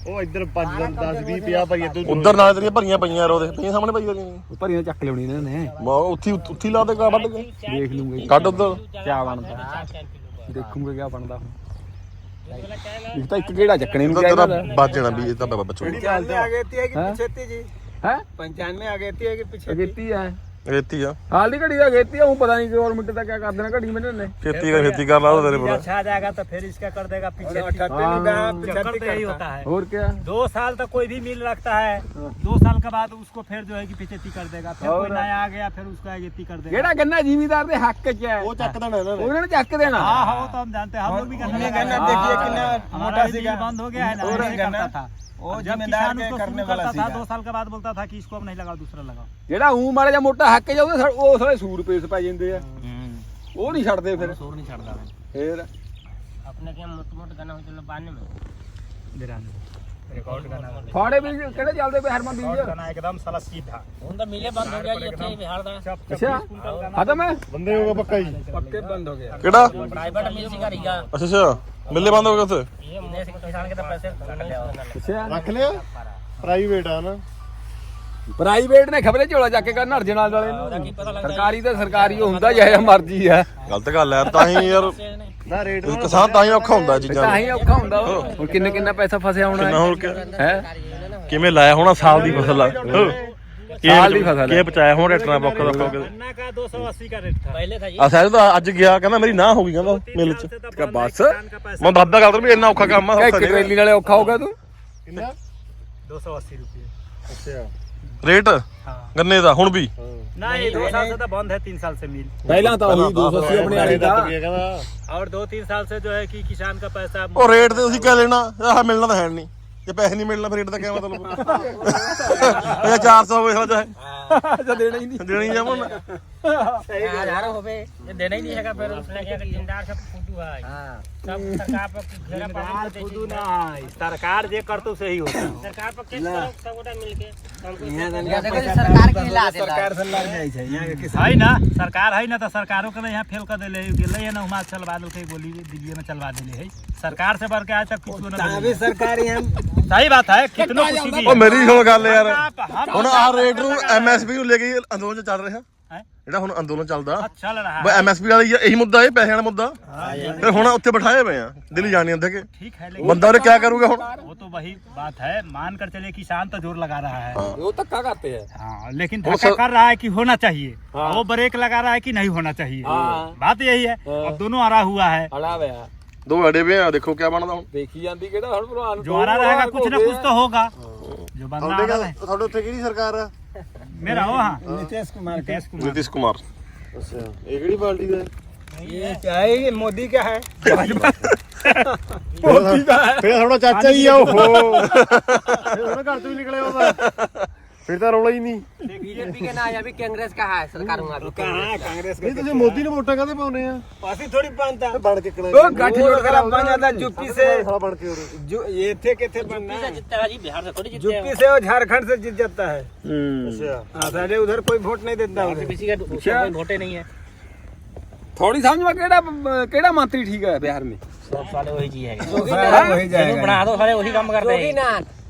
ਉਹ ਇੱਧਰ 5 10 20 50 ਭਰੀਆਂ ਤੂੰ ਉਧਰ ਨਾਲ ਤੇਰੀਆਂ ਭਰੀਆਂ ਪਈਆਂ ਯਾਰ ਉਹਦੇ ਪਈਆਂ ਸਾਹਮਣੇ ਪਈਆਂ ਤੇਰੀਆਂ। ਭਰੀਆਂ ਚੱਕ ਲਿਉਣੀ ਇਹਨਾਂ ਨੇ। ਮਾ ਉੱਥੀ ਉੱਥੀ ਲਾ ਦੇ ਕਾ ਵੱਢ ਕੇ। ਦੇਖ ਲੂੰਗੇ ਕੱਢ ਉਧਰ। ਕਿਆ ਬਣਦਾ? ਦੇਖੂਗੇ ਕਿਆ ਬਣਦਾ ਇੱਕ ਤਾਂ ਇੱਕ ਕਿਹੜਾ ਚੱਕਣੇ ਨੂੰ ਚਾਹੀਦਾ ਵੱਜ ਜਾਣਾ ਵੀ ਇਹ ਤਾਂ ਬੱਚੋ। ਕਿਹੜੀ ਗੱਲ ਆ? ਗਈ ਤੀ ਹੈ ਕਿ ਪਿੱਛੇ ਤੀ ਜੀ ਹੈ? 95 ਆ ਗਈ ਤੀ ਹੈ ਕਿ ਪਿੱਛੇ ਤੀ ਹੈ ਖੇਤੀ ਆ ਹਾਲ ਦੀ ਘੜੀ ਦਾ ਅਗੇਤੀ ਆ ਉਹ ਪਤਾ ਨਹੀਂ ਗਵਰਨਮੈਂਟ ਦਾ ਕਿਆ ਕਰ ਦੇਣਾ ਘੜੀ ਮੈਨੂੰ ਨੇ ਖੇਤੀ ਕਰ ਖੇਤੀ ਕਰ ਲਾ ਉਹ ਤੇਰੇ बीज ਕੋਲ अच्छा आ जाएगा तो फिर इसका कर देगा पीछे हाँ। चक्कर तो यही होता है ਹੋਰ ਕਿਆ दो साल तक कोई भी मिल रखता है दो साल के बाद उसको फिर जो है कि पीछे कर देगा फिर कोई और- नया आ गया फिर उसको आगे कर देगा ਜਿਹੜਾ ਗੰਨਾ ਜ਼ਿਮੀਦਾਰ ਦੇ ਹੱਕ 'ਚ ਹੈ ਉਹ ਚੱਕ ਦੇਣਾ ਇਹਨਾਂ ਨੇ ਉਹਨਾਂ ने ਚੱਕ देना हाँ हाँ वो तो हम जानते हैं हम लोग भी गन्ना हमने लगाया गन्ना है। देखिए हाँ, कितना हमारा मोटा भी सीगा। बंद हो गया है ना और ऐसे गन्ना, करता था वो जब जिम्मेदार किसान के उसको करने शुरू वाला करता था सीगा। दो साल के बाद बोलता था कि इसको अब नहीं लगाओ दूसरा लगाओ ਜਿਹੜਾ ਊ ਮਾੜਾ ਜਿਹਾ ਮੋਟਾ ਹੱਕ 'ਚ ਆ, ਉਹਦੇ ਸਾ- ਉਹ ਸਾਰੇ ਸੂਰ ਪੇਸ ਪੈ ਜਾਂਦੇ ਆ ਉਹ ਨਹੀਂ ਛੱਡਦੇ ਫਿਰ शोर नहीं छड़ता है ਫੇਰ अपने के मोट मोट गाना हो चलो बाने में रिकॉर्ड गाना ਫਾੜੇ ਵੀ ਕਿਹੜੇ ਚੱਲਦੇ ਪਏ ਹਰਮਨ ਬੀਜ गाना एकदम साला सीधा ਹੁਣ ਤਾਂ ਮਿਲੇ ਬੰਦ ਹੋ ਗਿਆ ਜੀ ਇੱਥੇ ਬਿਹਾਰ ਦਾ ਅੱਛਾ ਖਤਮ ਹੈ ਬੰਦੇ ਹੋਗਾ ਪੱਕਾ ਜੀ ਪੱਕੇ ਬੰਦ ਹੋ ਗਿਆ ਕਿਹੜਾ ਪ੍ਰਾਈਵੇਟ ਮਿਲ ਸੀਗਾ ਰੀਗਾ ਅੱਛਾ ਅੱਛਾ ਮਿੱਲੇ ਬੰਦ ਹੋ ਗਏ ਉੱਥੇ ਇਹ ਦੇਸ਼ ਕੇ ਕਿਸਾਨ ਕੇ ਤਾਂ ਪੈਸੇ ਕੱਟ ਲਿਆ ਅੱਛਾ ਰੱਖ ਲਿਆ ਪ੍ਰਾਈਵੇਟ ਆ ਨਾ ਪ੍ਰਾਈਵੇਟ ਨੇ ਖਬਰੇ ਝੋਲਾ ਚੱਕ ਕੇ ਕਰਨ ਅਰਜਨ ਨਾਲ ਵਾਲੇ ਨੂੰ। ਸਰਕਾਰੀ ਤਾਂ ਸਰਕਾਰੀ ਹੁੰਦਾ ਜਿਹੜਾ ਮਰਜ਼ੀ ਆ। ਗਲਤ ਗੱਲ ਹੈ ਤਾਂ ਹੀ ਯਾਰ ਨਾ ਰੇਟ ਕਿਸਾਨ ਤਾਂ ਹੀ ਔਖਾ ਹੁੰਦਾ ਚੀਜ਼ਾਂ ਤਾਂ ਹੀ ਔਖਾ ਹੁੰਦਾ ਹੁਣ ਕਿੰਨੇ ਕਿੰਨਾ ਪੈਸਾ ਫਸਿਆ ਹੋਣਾ ਹੈ? ਕਿਵੇਂ ਲਾਇਆ ਹੋਣਾ ਸਾਲ ਦੀ ਫਸਲ ਆ? ਸਾਲ ਦੀ ਫਸਲ ਕੀ ਬਚਾਇਆ ਹੁਣ ਰੇਟਣਾ ਬੁੱਕ ਦਾ ਕੋਲ ਕਿੰਨਾ 280 ਦਾ ਰੇਟ ਪਹਿਲੇ ਥਾ ਜੀ। ਅਸਾਂ ਤਾਂ ਅੱਜ ਗਿਆ ਕਹਿੰਦਾ ਮੇਰੀ ਨਾ ਹੋ ਗਈ ਕਹਿੰਦਾ ਮੇਲੇ ਚ। ਕਾ ਬਸ ਮੈਂ ਦੱਦਾ ਗੱਲ ਵੀ ਇੰਨਾ ਔਖਾ ਕੰਮ ਆ ਇੱਕ ਟ੍ਰੇਲੀ ਨਾਲੇ ਔਖਾ ਹੋਗਾ ਤੂੰ? ਕਿੰਨਾ? 280 ਰੁਪਏ। ਅੱਛਾ। ਰੇਟ हाँ ਗੰਨੇ ਦਾ ਹੁਣ ਵੀ नहीं दो साल से तो बंद है तीन साल से मिल ਪਹਿਲਾਂ ਤਾਂ ਉਹੀ 280 ਆਪਣੇ ਵਾਲੀ ਦਾ ਦੱਬ ਗਿਆ ਕਹਿੰਦਾ और दो तीन साल से जो है कि किसान का पैसा ਉਹ ਰੇਟ ਤੇ ਤੁਸੀਂ ਕਿਆ ਲੈਣਾ ਆਹ ਮਿਲਣਾ ਤਾਂ ਹੈ ਨਹੀਂ ਜੇ ਪੈਸੇ ਨਹੀਂ ਮਿਲਣਾ ਫਿਰ ਰੇਟ ਦਾ ਕੀ ਮਤਲਬ ਇਹ 400 ਹੋਵੇ ਹੋ ਜਾਏ ਅੱਛਾ ਦੇਣਾ ਹੀ ਨਹੀਂ ਦੇਣੀ ਜਾਵਾਂ ਮੈਂ हजार हो गए ये देना ही नहीं है फिर उसने क्या जिंदार सब फूटू है सब सरकार पर घेरा पानी देती खुद ना सरकार जे करतो से ही होता है सरकार पर केस करो सब गोटा मिलके हमको सरकार की ला सरकार से लग जाइ छै यहाँ के है ना सरकार है ना तो सरकारों के यहाँ फेल कर दिले गेले है ना हुआ चलवा दो के गोली दिल्ली में चलवा दिले है सरकार से बढ़ के आज तक कुछ ना अभी सरकार यहाँ सही बात है कितनों खुशी भी ਉਹ ਮੇਰੀ ਸੁਣ ਗੱਲ ਯਾਰ आप- हम ਹੁਣ ਆਹ ਰੇਟ ਨੂੰ ਐਮਐਸਪੀ ਨੂੰ ਲੈ ਕੇ ਅੰਦੋਲਨ ਚੱਲ ਰਿਹਾ ਹੈਂ? ਜਿਹੜਾ ਹੁਣ ਅੰਦੋਲਨ ਚੱਲਦਾ चल रहा ਬਈ है ਐਮਐਸਪੀ ਵਾਲਾ ਹੀ ਆ, ਇਹੀ ਮੁੱਦਾ ਇਹ ਪੈਸੇ ਵਾਲਾ ਮੁੱਦਾ ਫਿਰ ਹੁਣ ਉੱਥੇ ਬਿਠਾਏ ਪਏ ਆ ਦਿੱਲੀ ਜਾਣੀ ਅੰਦੇ ਕੇ ठीक है लेकिन ਬੰਦਾ ਉਹਨੇ ਕਿਆ ਕਰੂਗਾ ਹੁਣ वो तो वही बात है मान कर चले किसान तो जोर लगा रहा है वो धक्का करते हैं हाँ लेकिन वो धक्का सब- कर रहा है कि होना चाहिए हाँ। वो ब्रेक लगा रहा है कि नहीं होना चाहिए हाँ। बात यही है हाँ। अब दोनों हरा हुआ है ਅੜਾ ਵਿਆ ਦੋ ਅੜੇ ਪਏ ਆ ਦੇਖੋ ਕਿਆ ਬਣਦਾ ਹੁਣ ਦੇਖੀ ਜਾਂਦੀ ਕਿਹੜਾ ਹੁਣ ਭਲਵਾਨ जो हरा रहेगा कुछ ना कुछ तो होगा जो बंदा ਤੁਹਾਡੇ हरा ਕੋਲ है ਤੁਹਾਡੇ ਉੱਥੇ ਕਿਹੜੀ ਸਰਕਾਰ ਆ मेरा हो हाँ नीतीश कुमार नीतीश कुमार ਨਿਤਿਸ਼ ਕੁਮਾਰ ਅੱਛਾ ਇਹ ਕਿਹੜੀ ਪਾਰਟੀ ਦਾ ये क्या है ये मोदी का है ਫਿਰ ਥੋੜਾ ਚਾਚਾ ਹੀ ਆ ਉਹ ਥੋੜਾ ਘਰ ਤੋਂ ਹੀ ਨਿਕਲਿਆ ਉਹਦਾ फिर तो रोला ही नहीं बीजेपी के ना अभी कांग्रेस का है सरकार में अभी कहां कांग्रेस नहीं तुझे मोदी ने वोटा कादे पाउने हैं पासी थोड़ी पानता बन के कड़ा ओ गाठी जोड़ कर बन जाता यूपी से थोड़ा बन के जो ये थे के थे बनना यूपी से जीतता जी बिहार से थोड़ी जीतता है यूपी से और झारखंड से जीत जाता है अच्छा सारे उधर कोई वोट नहीं देता उधर किसी का कोई वोट नहीं है थोड़ी समझ में केड़ा केड़ा मंत्री ठीक है बिहार में सब साले वही जी है वही जाएगा बना दो साले वही काम करते हैं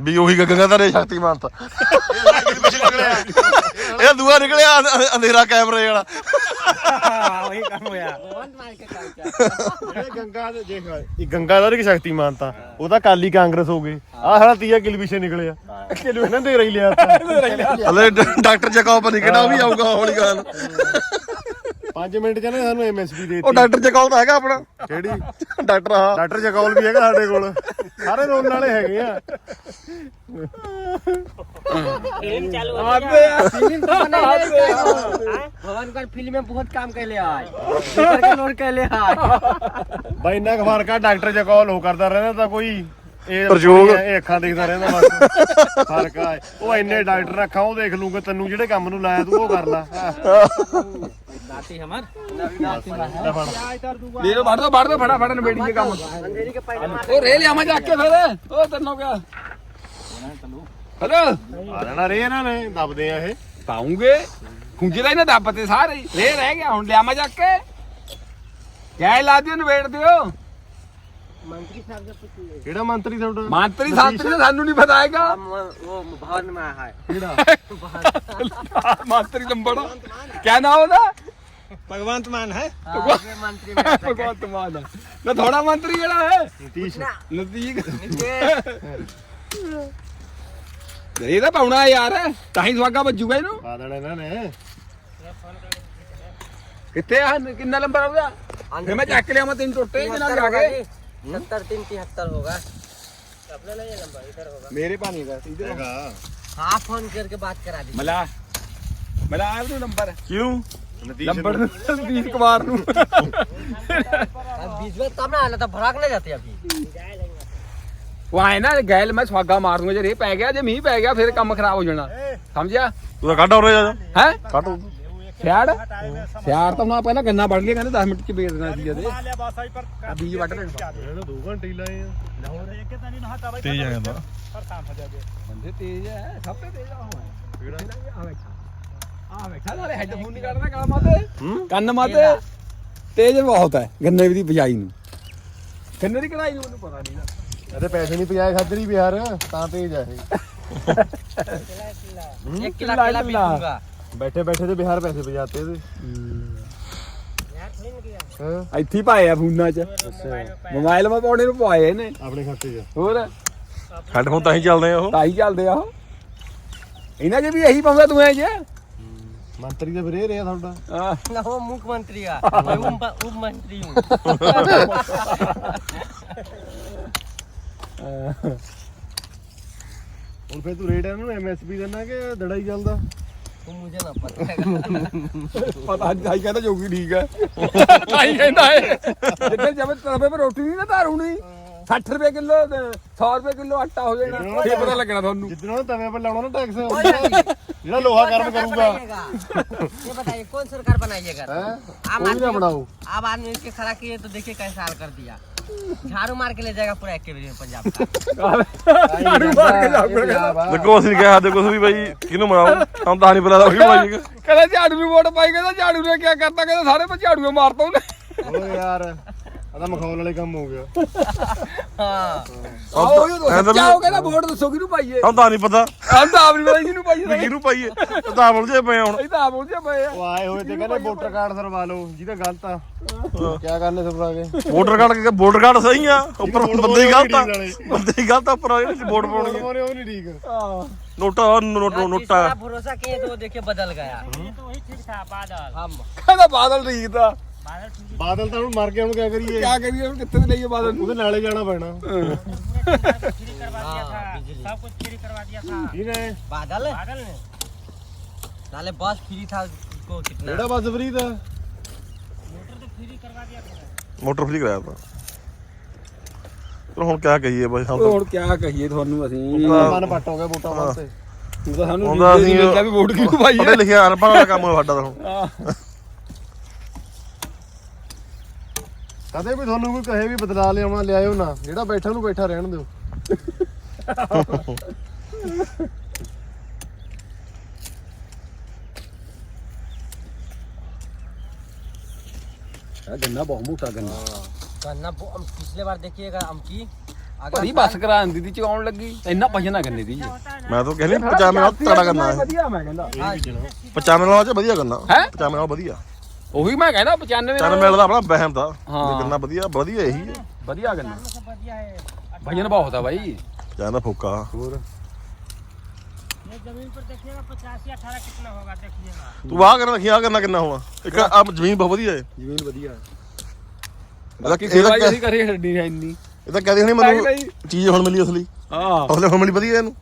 ਵੀ ਉਹੀ ਗੱਗਾ ਦਾ ਰੇ ਸ਼ਕਤੀਮਾਨ ਤਾਂ। ਇਹ ਦੂਆ ਨਿਕਲਿਆ ਅੰਧੇਰਾ ਕੈਮਰੇ ਵਾਲਾ। ਉਹੀ ਕੰਮ ਹੋਇਆ। ਜਿਹੜੇ ਗੰਗਾ ਦੇ ਦੇਖ ਇਹ ਗੰਗਾ ਦਾ ਕਿ ਸ਼ਕਤੀਮਾਨ ਤਾਂ। ਉਹ ਤਾਂ ਕਾਲੀ ਕਾਂਗਰਸ ਹੋ ਗਏ। ਆਹ ਸਾਡਾ ਤੀਆ ਕਿਲਵਿਸ਼ਨ ਨਿਕਲਿਆ ਕਿਲੋ ਇਹਨਾਂ ਦੇ ਰਹੀ ਲਿਆ ਹਲੇ ਡਾਕਟਰ ਜੈਕਬ ਨਹੀਂ ਕਿਹੜਾ ਉਹ ਵੀ ਆਊਗਾ ਹੌਲੀ ਗਾਲ 5 ਮਿੰਟ ਚ ਨਾ ਸਾਨੂੰ ਐਮਐਸਪੀ ਦੇ ਉਹ ਡਾਕਟਰ ਜਕੌਪ ਤਾਂ ਹੈਗਾ ਆਪਣਾ ਕਿਹੜੀ ਡਾਕਟਰ ਹਾਂ ਡਾਕਟਰ ਜਗੌਲ ਵੀ ਹੈਗਾ ਸਾਡੇ ਕੋਲ ਸਾਰੇ ਰੋਣ ਵਾਲੇ ਹੈਗੇ ਆ फिल्म चालू हो ਆਪੇ ਆ फिल्म तो बनाइए भगवान का फिल्म में बहुत काम कैले आज ऊपर के लोड कैले आज ਬਾਈ ਇੰਨਾ ਕੁ ਫਰਕ ਆ ਡਾਕਟਰ ਜਗੌਲ ਹੋ ਕਰਦਾ ਰਹਿੰਦਾ ਤਾਂ ਕੋਈ ਇਹ ਪ੍ਰਯੋਗ। ਇਹ ਅੱਖਾਂ ਦੇਖਦਾ ਰਹਿੰਦਾ ਬਸ ਫਰਕ ਆ ਉਹ ਇੰਨੇ ਡਾਕਟਰ ਅੱਖਾਂ ਉਹ ਦੇਖ ਲੂਗੇ ਤੈਨੂੰ ਜਿਹੜੇ ਕੰਮ ਨੂੰ ਲਾਇਆ ਤੂੰ ਉਹ ਕਰ ਲਾ नाती हमार ਲੈ ਲੋ ਵੜ ਦੋ ਵੜ ਦੋ ਫਟਾਫਟ ਨਵੇੜੀ ਦੇ ਕੰਮ अंधेरी के पहले मार ਉਹ ਰੇ ਲਿਆਵਾਂ ਜਾ ਕੇ ਫਿਰ ਉਹ ਤੈਨੂੰ ਕਿਆ ਹਲੋ ਆ ਜਾਣਾ ਰੇ ਇਹਨਾਂ ਨੇ ਦੱਬਦੇ ਆ ਇਹ ਪਾਉਂਗੇ ਖੁੰਝੇ ਦਾ ਇਹਨੇ ਦੱਬਤੇ ਸਾਰੇ ਹੀ। ਰੇ ਰਹਿ ਗਿਆ ਹੁਣ ਲਿਆਵਾਂ ਜਾ ਕੇ ਗੈ ਲਾ ਦਿਓ ਨਵੇੜ ਦਿਓ मंत्री साहब से पूछिए ਕਿਹੜਾ ਮੰਤਰੀ ਤੁਹਾਡਾ ਮੰਤਰੀ ਸੰਤਰੀ ਦਾ ਸਾਨੂੰ ਨਹੀਂ ਪਤਾ ਹੈਗਾ हम वो भवन में है ਮੰਤਰੀ ਲੰਬੜ ਕਿਆ ਨਾਮ ਉਹਦਾ भगवंत मान है मंत्री में ਭਗਵੰਤ ਮਾਨ ਨਾ ਥੋੜਾ ਮੰਤਰੀ ਜਿਹੜਾ ਹੈ ਨੀਤੀਸ਼ ਨਜ਼ਦੀਕ ਇਹ ਤਾਂ ਪਾਉਣਾ ਯਾਰ ਤਾਂ ਹੀ ਸਵਾਗਾ ਵੱਜੂਗਾ ਇਹਨੂੰ ਪਾ ਦੇਣਾ ਇਹਨਾਂ ਨੇ ਕਿੱਥੇ ਆ ਕਿੰਨਾ ਨੰਬਰ ਆਉਂਦਾ ਫਿਰ ਮੈਂ ਚੱਕ ਲਿਆ ਮੈਂ ਤਿੰਨ ਟੁੱਟੇ ਇਹਦੇ ਨਾਲ ਜਾ ਕੇ सत्तर तीन तिहत्तर होगा अपना नहीं है नंबर इधर होगा ਮੇਰੇ ਪਾਣੀ ਦਾ ਇਧਰ ਹੈਗਾ हाँ फोन करके बात करा दी ਮਲਾ ਮਲਾ ਆਪ ਨੂੰ ਨੰਬਰ ਕਿਉਂ ਨੀਤੀਸ਼ ਨੰਬਰ ਨੂੰ ਸੰਦੀਪ ਕੁਮਾਰ ਨੂੰ अब बीच में तब ना आना था भड़क नहीं जाती अभी ਉਹ ਆਏ ਨਾ ਗੈਲ ਮੈਂ ਸਵਾਗਾ ਮਾਰ ਦੂੰਗਾ ਜੇ ਰੇ ਪੈ ਗਿਆ ਜੇ ਮੀਂਹ ਪੈ ਗਿਆ ਫਿਰ ਕੰਮ ਖਰਾਬ ਹੋ ਜਾਣਾ ਸਮਝਿਆ ਤੂੰ ਤਾਂ ਕੱਢ ਹੋ ਰਿਹਾ ਜਾ ਹੈ ਕੱਢ ਸਿਆੜ? ਸਿਆੜ ਤਾਂ ਉਹਨਾਂ ਪਹਿਲਾਂ ਗੰਨਾ ਵੱਢ ਲਿਆ ਕਹਿੰਦੇ 10 ਮਿੰਟ ਚ ਵੇਚ ਦੇਣਾ ਸੀ ਜਦੇ ਆ ਵੱਢ ਲੈਣਾ। ਇਹਨੂੰ 2 ਘੰਟੇ ਹੀ ਲਾਏ ਆ। ਲਾਹੌਰ ਦੇਖ ਤਾਂ ਨਹੀਂ ਨਹਾਤਾ ਬਾਈ ਤੇਜ਼ ਜਾਂਦਾ ਪਰ ਤਾਂ ਫਜਾ ਦੇ ਬੰਦੇ ਤੇਜ਼ ਆ ਸਭ ਤੋਂ ਤੇਜ਼ ਆ ਹੋਇਆ ਕਿਹੜਾ? ਆ ਬੈਠਾ ਆ ਬੈਠਾ ਨਾਲੇ ਨਹੀਂ ਕੱਢਦਾ ਕਾਲਾ ਮਾਤੇ ਕੰਨ ਮਾਤੇ ਤੇਜ਼ ਬਹੁਤ ਹੈ ਗੰਨੇ ਦੀ ਬਜਾਈ ਨੂੰ। ਗੰਨੇ ਦੀ ਕਢਾਈ ਨੂੰ ਪਤਾ ਨਹੀਂ ਨਾ। ਇਹਦੇ ਪੈਸੇ ਨਹੀਂ ਪਜਾਏ ਖਾਦਰੀ ਬਿਹਾਰ ਤਾਂ ਤੇਜ਼ ਆ ਇਹ। ਕਿਲਾ ਕਿਲਾ ਪੀਊਗਾ ਬੈਠੇ ਬੈਠੇ ਤੇ ਬਿਹਾਰ ਪੈਸੇ ਭਜਾਤੇ ਇਹਦੇ ਹਾਂ। ਇੱਥੇ ਪਾਏ ਆ ਫੋਨਾਂ 'ਚ। ਮੋਬਾਈਲ ਮਾ ਪਾਉਣੇ ਨੂੰ ਪਾਏ ਨੇ। ਆਪਣੇ ਖਾਤੇ 'ਚ। ਹੋਰ? ਹੈੱਡਫੋਨ ਤਾਂ ਹੀ ਚੱਲਦੇ ਆ ਉਹ। ਤਾਂ ਹੀ ਚੱਲਦੇ ਆ ਇਹਨਾਂ 'ਚ ਵੀ ਇਹੀ ਪਾਉਂਦਾ ਤੂੰ ਐ ਜੇ। ਮੰਤਰੀ ਦਾ ਵੀਰੇ ਰਿਹਾ ਤੁਹਾਡਾ। ਨਾ ਉਹ ਮੁੱਖ ਮੰਤਰੀ ਆ। ਮੈਂ ਉਪ ਮੰਤਰੀ ਹਾਂ। ਹੁਣ ਫੇਰ ਤੂੰ ਰੇਟ ਇਹਨੂੰ ਐਮਐਸਪੀ ਦੇਣਾ ਕਿ ਦੜਾਈ ਚੱਲਦਾ? वो मुझे ना पता है ਪਤਾ ਨਹੀਂ ਤਾਈ ਕਹਿੰਦਾ ਜੋਗੀ ਠੀਕ ਹੈ ਤਾਈ ਕਹਿੰਦਾ ਹੈ ਜਿੱਦਾਂ ਜਦ ਤਵੇ ਪਰ ਰੋਟੀ ਨਹੀਂ ਨਾ ਧਾਰੂਣੀ 60 ਰੁਪਏ ਕਿਲੋ 100 ਰੁਪਏ ਕਿਲੋ ਆਟਾ ਹੋ ਜਾਣਾ ਫੇਰ ਪਤਾ ਲੱਗਣਾ ਤੁਹਾਨੂੰ ਜਿੱਦਣ ਉਹ ਤਵੇ ਪਰ ਲਾਉਣਾ ਨਾ ਟੈਕਸ ਜਿਹੜਾ ਲੋਹਾ ਗਰਮ ਕਰੂਗਾ ये बताइए कौन सरकार बनाइएगा ਹੈ आम ਉਹ ਵੀ ਨਾ आदमी ਬਣਾਓ अब आदमी इसके खड़ा किए तो देखिए कैसा हाल कर दिया झाड़ू मार के ले जाएगा पूरा एक में पंजाब का ਝਾੜੂ ਮਾਰ ਕੇ ਜਾਊਗਾ ਦੇਖੋ ਅਸੀਂ ਨਹੀਂ ਕਿਹਾ ਦੇਖੋ ਤੁਸੀਂ ਬਾਈ ਕਿਹਨੂੰ ਮਨਾਓ ਸਾਨੂੰ ਤਾਂ ਨਹੀਂ ਪਤਾ ਲੱਗਦਾ ਕਿਹਨੂੰ ਮਾਰੀ ਕਹਿੰਦਾ ਝਾੜੂ ਨੂੰ ਵੋਟ ਪਾਈ ਕਹਿੰਦਾ ਝਾੜੂ ਨੇ ਕੀ ਕਰਤਾ ਕਹਿੰਦਾ ਸਾਰੇ ਪਰ ਝਾੜੂ ਮਾਰਤਾ ਉਹਨੇ ਓਏ ਯਾਰ ਆਦਾ ਮਖੌਲ ਵਾਲੇ ਕੰਮ ਹੋ ਗਿਆ हाँ ਆਓ ਉਹ ਸੱਚਾ ਹੋ ਕਹਿੰਦਾ ਵੋਟ ਦੱਸੋ ਕਿਹਨੂੰ ਪਾਈਏ ਸਾਨੂੰ ਤਾਂ ਨਹੀਂ ਪਤਾ ਆਹ ਤਾਂ ਆਪ ਨਹੀਂ ਪਤਾ ਕਿਹਨੂੰ ਪਾਈਏ ਵੀ ਕਿਹਨੂੰ ਪਾਈਏ ਉਹ ਤਾਂ ਬੁਲਝੇ ਪਏ ਆ ਹੁਣ ਇਹ ਤਾਂ ਆਪ ਉਲਝੇ ਪਏ ਆ ਉਹ ਆਏ ਹੋਏ ਤੇ ਕਹਿੰਦੇ ਵੋਟਰ ਕਾਰਡ ਸਰਵਾ ਲਓ ਜਿਹਦਾ ਗਲਤ ਆ ਕੀ ਕਰਨੇ ਸਰਵਾ ਕੇ ਵੋਟਰ ਕਾਰਡ ਵੋਟਰ ਕਾਰਡ ਸਹੀ ਆ ਉੱਪਰ ਵੋਟ ਬੰਦੇ ਹੀ ਗਲਤ ਆ ਪਾਉਣੀ ਵਾਲੇ। ਬੰਦੇ ਹੀ ਗਲਤ ਆ ਉੱਪਰ ਆ ਜਿਹੜੇ ਵੋਟ ਪਾਉਣੀ ਆ। ਪਾਉਣੇ ਉਹ ਨਹੀਂ ਠੀਕ ਨੋਟਾ ਨੋਟ ਨੋਟਾ जिसका आप भरोसा किए तो वो देखिए बदल गया तो वही ठीक था बादल हम ਕਹਿੰਦਾ ਬਾਦਲ ਠੀਕ ਤਾਂ बादल ठीक ਬਾਦਲ ਤਾਂ ਹੁਣ ਮਰ ਗਿਆ ਹੁਣ ਕੀ ਕਰੀਏ ਕਿਆ ਕਰੀਏ ਹੁਣ ਕਿੱਥੇ ਲਈਏ ਬਾਦਲ ਨੂੰ ਉਹਦੇ ਨਾਲੇ ਜਾਣਾ ਪੈਣਾ फ्री करवा दिया हाँ, था बिजली। सब कुछ फ्री करवा दिया था ਠੀਕ ਹੈ बादल बादल ने साले बस फ्री था उसको कितना ਜਿਹੜਾ ਬਸ ਫਰੀ ਦਾ मोटर तो फ्री करवा दिया था ਮੋਟਰ ਫ੍ਰੀ ਕਰਾਇਆ ਤਾਂ ਚਲੋ ਹੁਣ ਕਿਆ ਕਹੀਏ ਬਾਈ ਸਾਨੂੰ ਹੁਣ ਕਿਆ ਕਹੀਏ ਤੁਹਾਨੂੰ ਅਸੀਂ ਮਨ ਪੱਟ ਹੋ ਗਿਆ ਵੋਟਾਂ ਵਾਸਤੇ ਤੂੰ ਤਾਂ ਸਾਨੂੰ ਹੁੰਦਾ ਨੀਂਦ ਹੀ ਅਸੀਂ- ਨਹੀਂ ਮਿਲਦਾ ਵੀ ਵੋਟ ਕਿਹਨੂੰ ਪਾਈਏ ਪੜ੍ਹੇ ਲਿਖਿਆ ਅਨਪੜ੍ਹ ਵਾਲਾ ਕੰਮ ਹੋਇਆ ਸਾਡਾ ਤਾਂ ਹੁਣ ਆਹ, ਕਦੇ ਵੀ ਤੁਹਾਨੂੰ ਕੋਈ ਕਹੇ ਵੀ ਬਦਲਾ ਲਿਆਉਣਾ ਲਿਆਇਓ ਨਾ ਜਿਹੜਾ ਬੈਠਾ ਨੂੰ ਬੈਠਾ ਰਹਿਣ ਦਿਓ ਇਹ ਗੰਨਾ ਬਹੁਤ ਮੋਟਾ ਗੰਨਾ गन्ना वो- हम पिछले बार देखिएगा अमकी ਭਰੀ ਬੱਸ ਕਰਾ ਦਿੰਦੀ ਦੀ ਚਗਾਉਣ ਲੱਗੀ ਇੰਨਾ ਭਜਨਾ ਗੰਨੇ ਦੀ ਮੈਂ ਤਾਂ ਕਹਿੰਦੀ 95 ਨਾਲ ਤੜਾ ਕਰਨਾ ਹੈ ਵਧੀਆ ਮੈਂ ਕਹਿੰਦਾ 95 ਨਾਲ ਚ ਵਧੀਆ ਕਰਨਾ ਹੈਂ? 95 ਨਾਲ ਵਧੀਆ ਉਹੀ ਮੈਂ ਕਹਿੰਦਾ 95 ਚੱਲ ਮਿਲਦਾ ਆਪਣਾ ਵਹਿਮ ਦਾ ਹਾਂ। ਕਿੰਨਾ ਵਧੀਆ ਵਧੀਆ ਇਹੀ ਹੈ ਵਧੀਆ ਗੰਨਾ सब बढ़िया है ਭਜਨ ਬਹੁਤ ਆ ਬਾਈ ਜਾਂਦਾ ਫੋਕਾ ये जमीन पर देखिएगा पचासी अठारह कितना होगा देखिएगा ਤੂੰ ਆਹ ਕਰਨਾ ਦੇਖੀ ਆਹ ਕਰਨਾ ਕਿੰਨਾ ਹੋਣਾ ਇੱਕ ਆ ਜ਼ਮੀਨ ਬਹੁਤ ਵਧੀਆ ਹੈ ਜ਼ਮੀਨ ਵਧੀਆ ਇਹਦਾ ਕਿਸੇ ਇਹਦਾ ਵਾਰੀ ਅਸੀਂ ਕਰੀ ਛੱਡੀ ਹੈ ਇੰਨੀ ਇਹ ਤਾਂ ਕਹਦੇ ਨਹੀਂ ਨਹੀਂ, ਮੈਨੂੰ। ਚੀਜ਼ ਹੁਣ ਮਿਲੀ ਅਸਲੀ। ਹਾਂ। ਅਸਲੇ ਹੁਣ ਮਿਲੀ ਵਧੀਆ ਇਹਨੂੰ।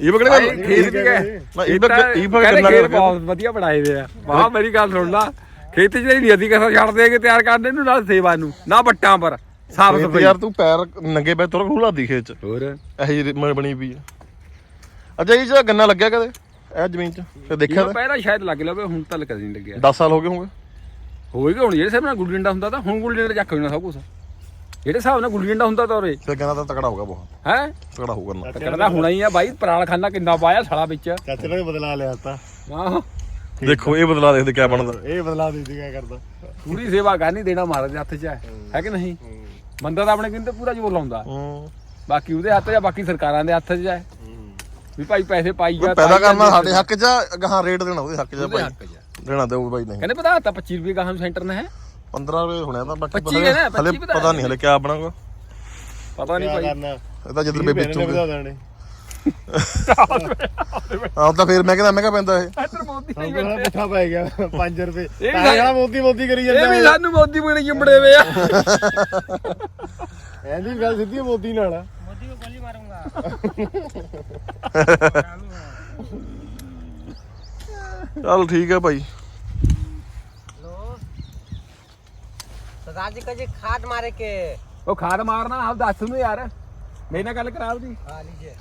ਇਹ ਭਾਈ ਖੇਤ ਵੀ ਗਏ। ਇਹ ਬਕ ਇਹ ਕਹਿੰਦੇ ਕਰਨਾ ਬਹੁਤ ਵਧੀਆ ਬਣਾਏ ਦੇ ਆ। ਵਾਹ ਮੇਰੀ ਗੱਲ ਸੁਣ ਲਾ। ਖੇਤ 'ਚ ਨਹੀਂ ਅਸੀਂ ਕਸਾ ਛੱਡ ਦੇਗੇ ਤਿਆਰ ਕਰਦੇ ਨੂੰ ਨਾਲ ਸੇਵਾ ਨੂੰ ਨਾ ਬੱਟਾਂ ਪਰ ਸਾਫ਼ ਸਫ਼ਾਈ। ਯਾਰ ਤੂੰ ਪੈਰ ਨੰਗੇ ਪੈਰ ਤੁਰ ਖੁੱਲਾ ਦੀ ਖੇਤ ਚ। ਹੋਰ? ਇਹੋ ਮ- ਬਣੀ ਪਈ ਹੈ ਅੱਛਾ ਇਹ ਜਿਹੜਾ ਗੰਨਾ ਲੱਗਿਆ ਕਦੇ? ਇਹ ਜ਼ਮੀਨ ਚ? ਤੇ ਦੇਖਿਆ ਪਹਿਲਾਂ ਸ਼ਾਇਦ ਲੱਗ ਲਵੇ ਹੁਣ ਤਾਂ ਕਦੇ ਨਹੀਂ ਲੱਗਿਆ। 10 ਸਾਲ ਹੋ ਗਏ ਹੋਣਗੇ। ਹੋਏਗਾ ਹੁਣ ਜਿਹੜੇ ਹਿਸਾਬ ਨਾਲ ਗੁੱਲੀ ਡੰਡਾ ਹੁੰਦਾ ਤਾਂ ਹੁਣ ਗੁੱਲੀ ਡੰਡਾ ਚੱਕ ਹੋਣਾ ਸਭ ਕੁਝ ਜਿਹੜੇ ਹਿਸਾਬ ਨਾਲ ਗੁੱਲੀ ਡੰਡਾ ਹੁੰਦਾ ਤਾਂ ਉਰੇ। ਫਿਰ ਗੰਨਾ ਤਾਂ ਤਕੜਾ ਹੋਗਾ ਬਹੁਤ। ਹੈ? ਤਕੜਾ ਹੋਊਗਾ ਨਾ। ਕਰਦਾ ਹੋਣਾ ਹੀ ਆ ਬਾਈ ਪਰਾਲ ਖਾਨਾ ਕਿੰਨਾ ਪਾਇਆ ਸਾਲਾ ਵਿੱਚ। ਚਾਚੇ ਨੇ ਬਦਲਾ ਲਿਆ ਤਾ ਆਹ। ਦੇਖੋ ਇਹ ਬਦਲਾ ਦੇਖਦੇ ਕਿਆ ਬਣਦਾ। ਇਹ ਬਦਲਾ ਦੇ ਦੀ ਕਿਆ ਕਰਦਾ। ਪੂਰੀ ਸੇਵਾ ਕਰਨੀ ਦੇਣਾ ਮਹਾਰਾਜ ਦੇ ਹੱਥ 'ਚ ਹੈ। ਹੈ ਕਿ ਨਹੀਂ? ਬੰਦਾ ਤਾਂ ਆਪਣੇ ਕਿੰਨੇ ਪੂਰਾ ਜ਼ੋਰ ਲਾਉਂਦਾ। ਹੂੰ। ਬਾਕੀ ਉਹਦੇ ਹੱਥ 'ਚ ਆ, ਬਾਕੀ ਸਰਕਾਰਾਂ ਦੇ ਹੱਥ 'ਚ ਹੈ। ਵੀ ਭਾਈ ਪੈਸੇ ਪਾਈ ਜਾ ਪੈਦਾ ਕਰਨਾ ਸਾਡੇ ਹੱਕ 'ਚ ਆ, ਗਾਹਾਂ ਰੇਟ ਦੇਣਾ ਉਹਦੇ ਹੱਕ 'ਚ ਭਾਈ। ਦੇਣਾ ਦਿਓ ਭਾਈ ਨਹੀਂ। ਕਹਿੰਦੇ ਪਤਾ ਤਾਂ 25 ਰੁਪਏ ਗਾਹਾਂ ਨੂੰ ਸੈਂਟਰ ਨੇ ਹੈ? 15 ਰੁਪਏ ਹੋਣਾ ਤਾਂ ਬਾਕੀ 25 ਹੈ ਨਾ, ਹਲੇ 25 ਪਤਾ ਪਤਾ ਨਹੀਂ ਹਲੇ ਕਿਆ ਬਣਾਗਾ ਪਤਾ ਨਹੀਂ ਕਿਆ ਭਾਈ ਕਰਨਾ ਇਹ ਤਾਂ ਜਦੋਂ ਵੀਹ ਬੇ ਪੈਣੇ ਨੇ ਵਧਾ ਵੇਚੂਗੇ ਦੇਣੇ ਆਹ ਤਾਂ ਫੇਰ ਮੈਂ ਕਹਿੰਦਾ ਮਹਿੰਗਾ ਪੈਂਦਾ ਇਹ ਇੱਧਰ ਮੋਦੀ ਹੁਣ ਨਹੀਂ ਤਾਂ ਬੈਠੇ। ਪੁੱਠਾ ਪੈ ਗਿਆ 5 ਰੁਪਏ ਵੀ ਤਾਂ ਕਿਹੜਾ ਮੋਦੀ ਮੋਦੀ ਕਰੀ ਇਹ ਵੀ ਜਾਂਦਾ ਸਾਨੂੰ ਮੋਦੀ ਬਣੇ ਚਿੰਬੜੇ ਵੇ ਆ ਐਂਦੀ ਗੱਲ ਸਿੱਧੀ ਮੋਦੀ ਨਾਲ ਆ। मोदी को गोली मारूंगा ਚੱਲ ਠੀਕ ਹੈ ਭਾਈ ਰਾਜਿਕਾ ਜੀ ਖਾਦ ਮਾਰੇ ਕੇ। ਉਹ ਖਾਦ ਮਾਰਨਾ ਆਪ ਦੱਸ ਨੂੰ ਯਾਰ। ਮੇਰੇ ਨਾਲ ਗੱਲ ਕਰਾ ਉਹਦੀ ਹਾਂ ਲੀਜੇ।